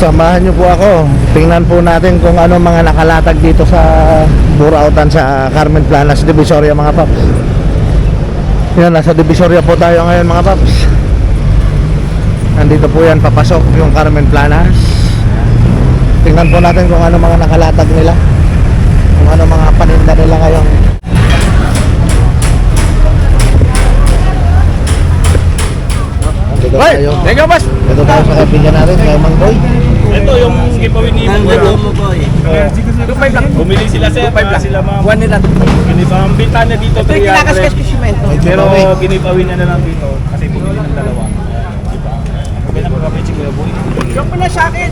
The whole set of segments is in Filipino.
Samahan niyo po ako. Tingnan po natin kung ano mga nakalatag dito sa Burautan sa Carmen Planas, Divisoria mga paps. Yan, nasa Divisoria po tayo ngayon mga paps. Nandito po yan, papasok yung Carmen Planas. Tingnan po natin kung ano mga nakalatag nila. Kung ano mga paninda nila ngayon. Dito tayo. thank you, boss. Dito tayo sa kaibigan natin, kay Mang Boy. Ito yung giveaway ni Mang Boy. Two five lang. Bumili sila sir, five lang. sila ma'am. One nila. Ang binta niya dito Ito yung kinakaskas ko 300. simento. May Pero giveaway. ginipawin niya na lang dito kasi bumili ng dalawa. Di ba? Kaya napakapit si Kuya Boy. Yung pa na sa akin.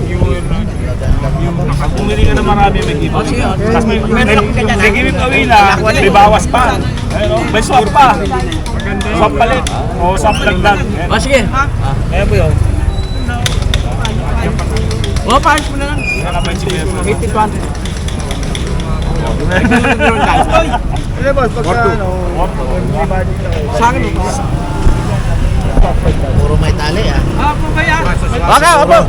Bumili ka na marami, may giveaway. sige. Tapos may, may, may ah. giveaway na, may bawas pa. Oh. May swap pa. Swap palit. O swap lagdag. Ayun. O sige. Ayun po yun. O, paayos mo na lang. Nakapit si Kuya Boy. 50 to 100. Ano boss, pagka ano, Sa akin puro may tali ah. Ah, po kaya? Baka, opo.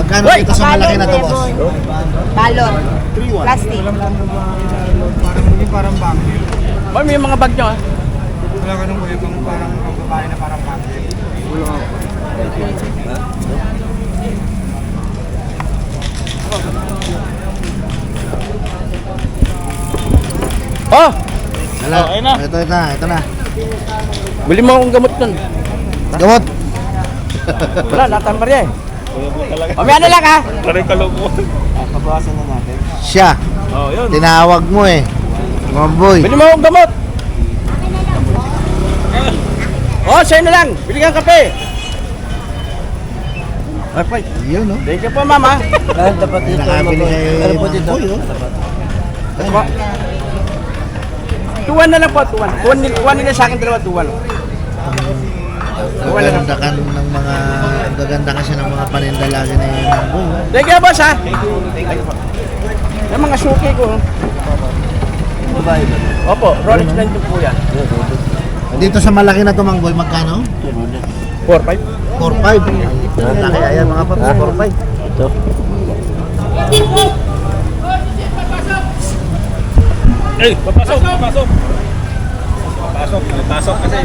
Magkano dito sa malaki na to, boss? Balon. Plastic. Boy, may mga bag nyo ah. Oh, Hala, Oh, ayun na. ito, ito na, ito na. bili mo akong gamot nun. Gamot. Wala, natang barya eh. Kuya Boy talaga. Mamaya na lang ha. Pare kalokohan. Siya, Oh, yun. tinawag mo eh. Mamboy. Bili mo akong gamot. Oh, sa'yo na lang. Bili kang kape. Ay, pay. Yun, no? Thank you po, mama. Dapat dito. Nakabili kay Mamboy, oh. Ito po. Tuwan na lang po, tuwan. Tuwan, nil- tuwan nila sa akin dalawa, tuwan. Ang gagandakan ng mga, gaganda kasi ng mga paninda lagi ni Mamboy. oh. Thank you, boss, ha? Yung mga suki ko. Opo, Rolex 9 po yan. Dito sa malaki na to, Mangboy, magkano? 4-5. 4-5. Laki ayan mga paps, 4-5. Ito. Eh, papasok, papasok. Papasok, papasok kasi.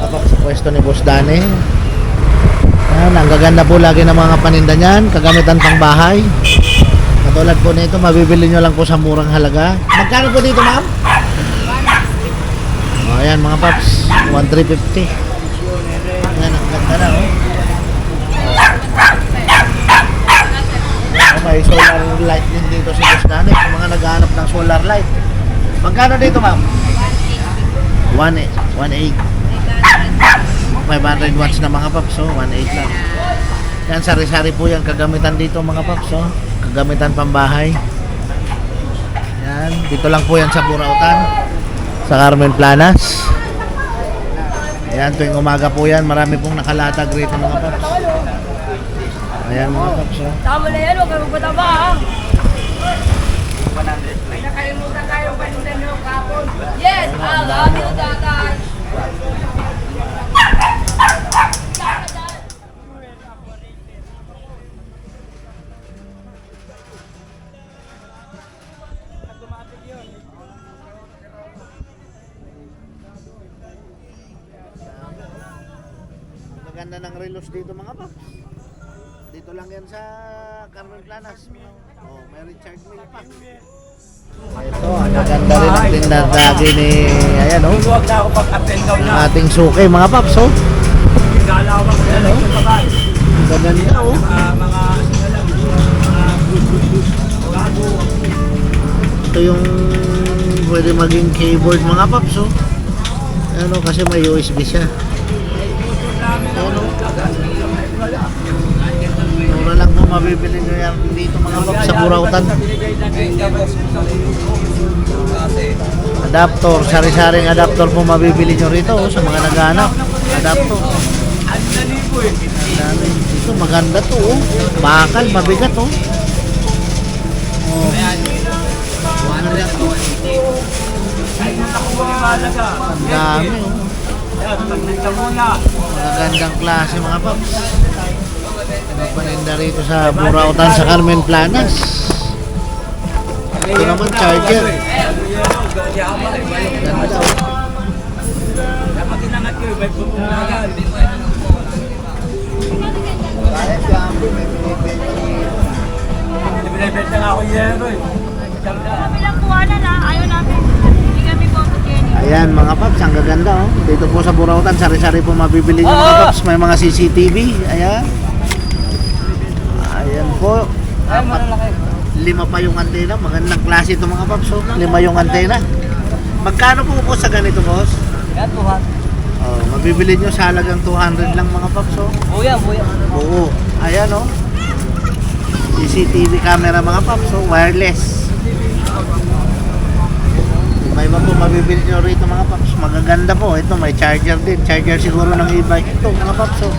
Tapak sa pwesto ni Boss Dani. Yan, ang gaganda po lagi ng mga paninda niyan, kagamitan pang bahay. Katulad po nito, mabibili nyo lang po sa murang halaga. Magkano po dito, ma'am? O, ayan mga paps, 1,350. Ayan, ang ganda na, oh. Oh, may solar light din dito si Boss Dani. Kung mga naghahanap ng solar light. Magkano dito, ma'am? 1.8. 1.8. 500 watts na mga paps, oh, 1.8 lang. Yan, sari-sari po yan, kagamitan dito mga paps, oh. Kagamitan pambahay. Yan, dito lang po yan sa Burautan, sa Carmen Planas. Ayan, tuwing umaga po yan, marami pong nakalatag rito mga paps. Ayan mga paps, oh. Tama na yan, huwag kang magpataba ha. Nakalimutan tayo panindan nyo kapon. Yes, ah, love you, tatay. Ang gaganda ng relos dito mga paps. Dito lang yan sa Carmen Planas. Oh, may Richard Mill pa. Ito, ang gaganda rin ang tinadagi ni, ayan oh, Huwag na ako pag-attend daw ang ating suki mga paps oh. Ayan oh, gaganda oh. mga Ito yung pwede maging keyboard mga paps oh. Ayan oh, kasi may USB siya. Mabibili nyo yan dito mga paps sa Burautan. Adapter, sari-saring adapter po mabibili nyo rito oh, sa mga naghahanap. Adapter. Ito maganda to oh. Bakal, mabigat oh. Oh. Ang dami oh. Magagandang klase mga paps. Ano paninda rito sa Burautan sa Carmen Planas. Ito naman charger. Ganda oh. Binibenta nga ako yero eh. Kami lang kuhanan ha, ayaw namin. Hindi kami Kenny. Ayan mga paps, ang gaganda oh. Dito po sa Burautan, sari-sari po mabibili nyo mga paps. May mga CCTV. Ayan. Po. Apat, lima pa yung antena. Magandang klase ito mga paps. Oh. Lima yung antena. Magkano po po sa ganito boss? Yan, tuhan. Oh, mabibili nyo sa halagang 200 lang mga paps. Oh. Buya, buya. Oo. Ayan oh. CCTV camera mga paps. Oh. Wireless. May iba po mabibili nyo rito mga paps. Magaganda po. Ito may charger din. Charger siguro ng e-bike ito mga paps. Oh.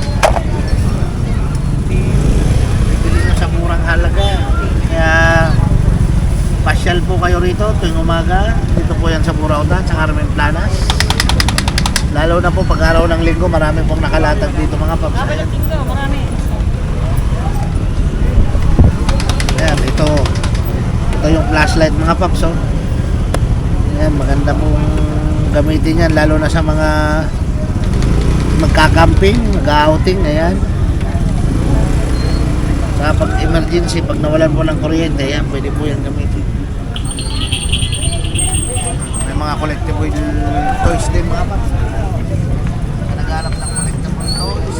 Murang halaga. Kaya pasyal po kayo rito tuwing umaga. Dito po yan sa Burautan, sa Carmen Planas. Lalo na po pag araw ng linggo, marami pong nakalatag dito mga paps. Ayan. Ayan, ito. Ito yung flashlight mga paps. Oh. Ayan, maganda pong gamitin yan. Lalo na sa mga magka-camping, mag-outing. Ayan. Pag emergency, pag nawalan po ng kuryente, ayan, pwede po yan gamitin. May mga collectible toys din mga paps. Naghanap ng collectible toys.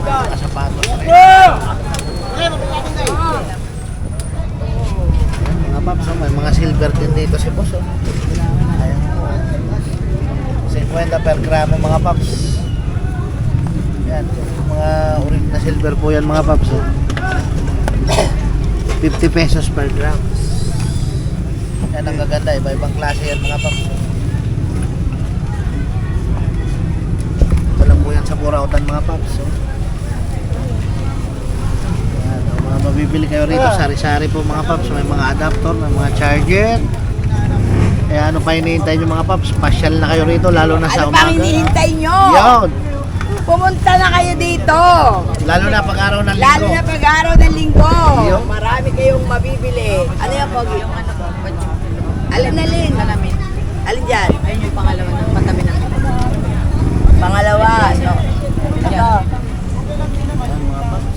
Mga sapatos rin. Ayan, mga paps, oh, may mga silver din dito si boss. Oh. Ayan. 50 per gramo mga paps. Yan, mga uring na silver po yan mga paps. Oh. 50 pesos per gram. Yan ang gaganda, iba-ibang klase yan mga paps. oh. Ito lang po yan sa Burautan mga paps. Oh. Yan, oh, mga mabibili kayo rito, sari-sari po mga paps. May mga adapter, may mga charger. Kaya ano pa hinihintay nyo mga paps? Pasyal na kayo rito, lalo na sa Ano pang umaga. hinihintay nyo? Yun! Pumunta na kayo dito. Lalo na pag araw ng Lalo linggo. na pag-araw ng linggo. Yung- Marami kayong mabibili. Ano yung pag Yung ano po? Alin na Lin? Malamin. Alin dyan? Ayun yung pangalawa ng patabi ng Pangalawa. No. Ito. Yan, mga paps.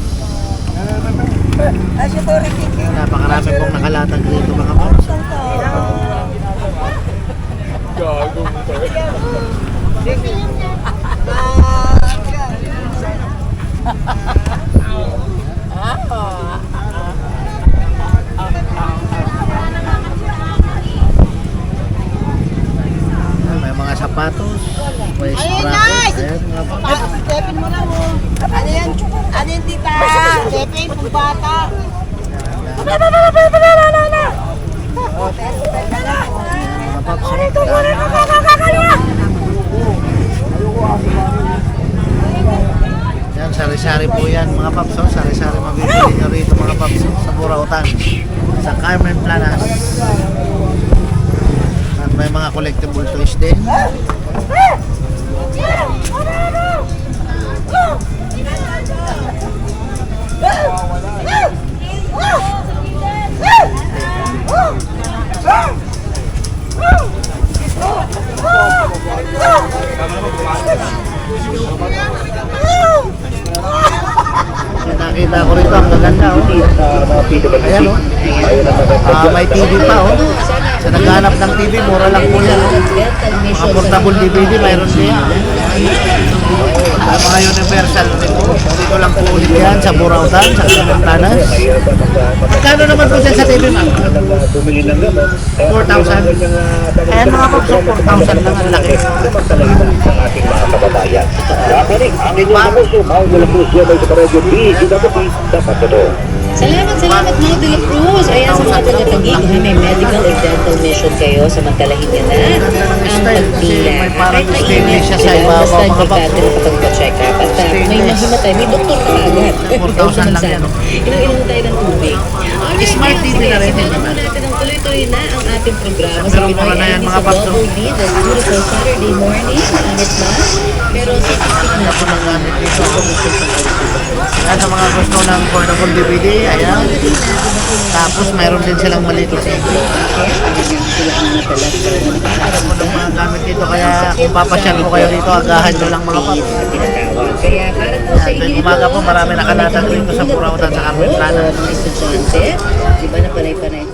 Ah, si Tori Kiki. Napakarami pong nakalatag dito mga paps. Yan, May mga sapatos, may ayan mga paps. Stepin mo lang mo. Ano yan? Ano yan, tita? Stepin, pang bata. Mga paps. Yan, sari-sari po yan mga paps. oh. Sari-sari mabibili nyo rito mga paps oh, sa Burautan. Sa Carmen Planas. At may mga collectible toys din. Ah, may TV pa oh. Sa naghanap ng TV, mura lang po yan. Mga portable DVD, mayroon din yan. Ah, mga universal po. Dito lang po ulit yan sa Burautan, sa Kalimentanas. Magkano naman po dyan sa TV ma'am? 4,000. Ayan mga po, so 4,000 lang ang laki. Dapat rin, amin yung mga puso, mahal nila puso may sa Radyo B, dapat dapat ito. Salamat, salamat mga De La Cruz. Ayan sa mga taga-tagig, ha, may medical and dental mission kayo. Samantalahin nyo na ang parang Kahit sa sila, Basta mga importante paps. na kapag-check up. At uh, may mahimatay, may doktor ka agad. 4,000 lang yan. Inom-inom tayo ng tubig. Smart TV na rin, po natin tuloy-tuloy na ang ating programa Sa sa Pinoy na yan, mga sa paps, Double oh. D, the beautiful Saturday morning. Init na. Pero siksik na Ako nang gamit dito. Yan sa mga gusto ng portable DVD, ayan. Tapos mayroon din silang maliit na TV. Ako ng mga gamit dito, kaya kung papasyal ko kayo dito, agahan nyo lang mga paps. Kaya para po sa inyo umaga po, marami nakalatag dito sa Burautan sa Carmen Plana. Mga estudyante, di ba na panay-panay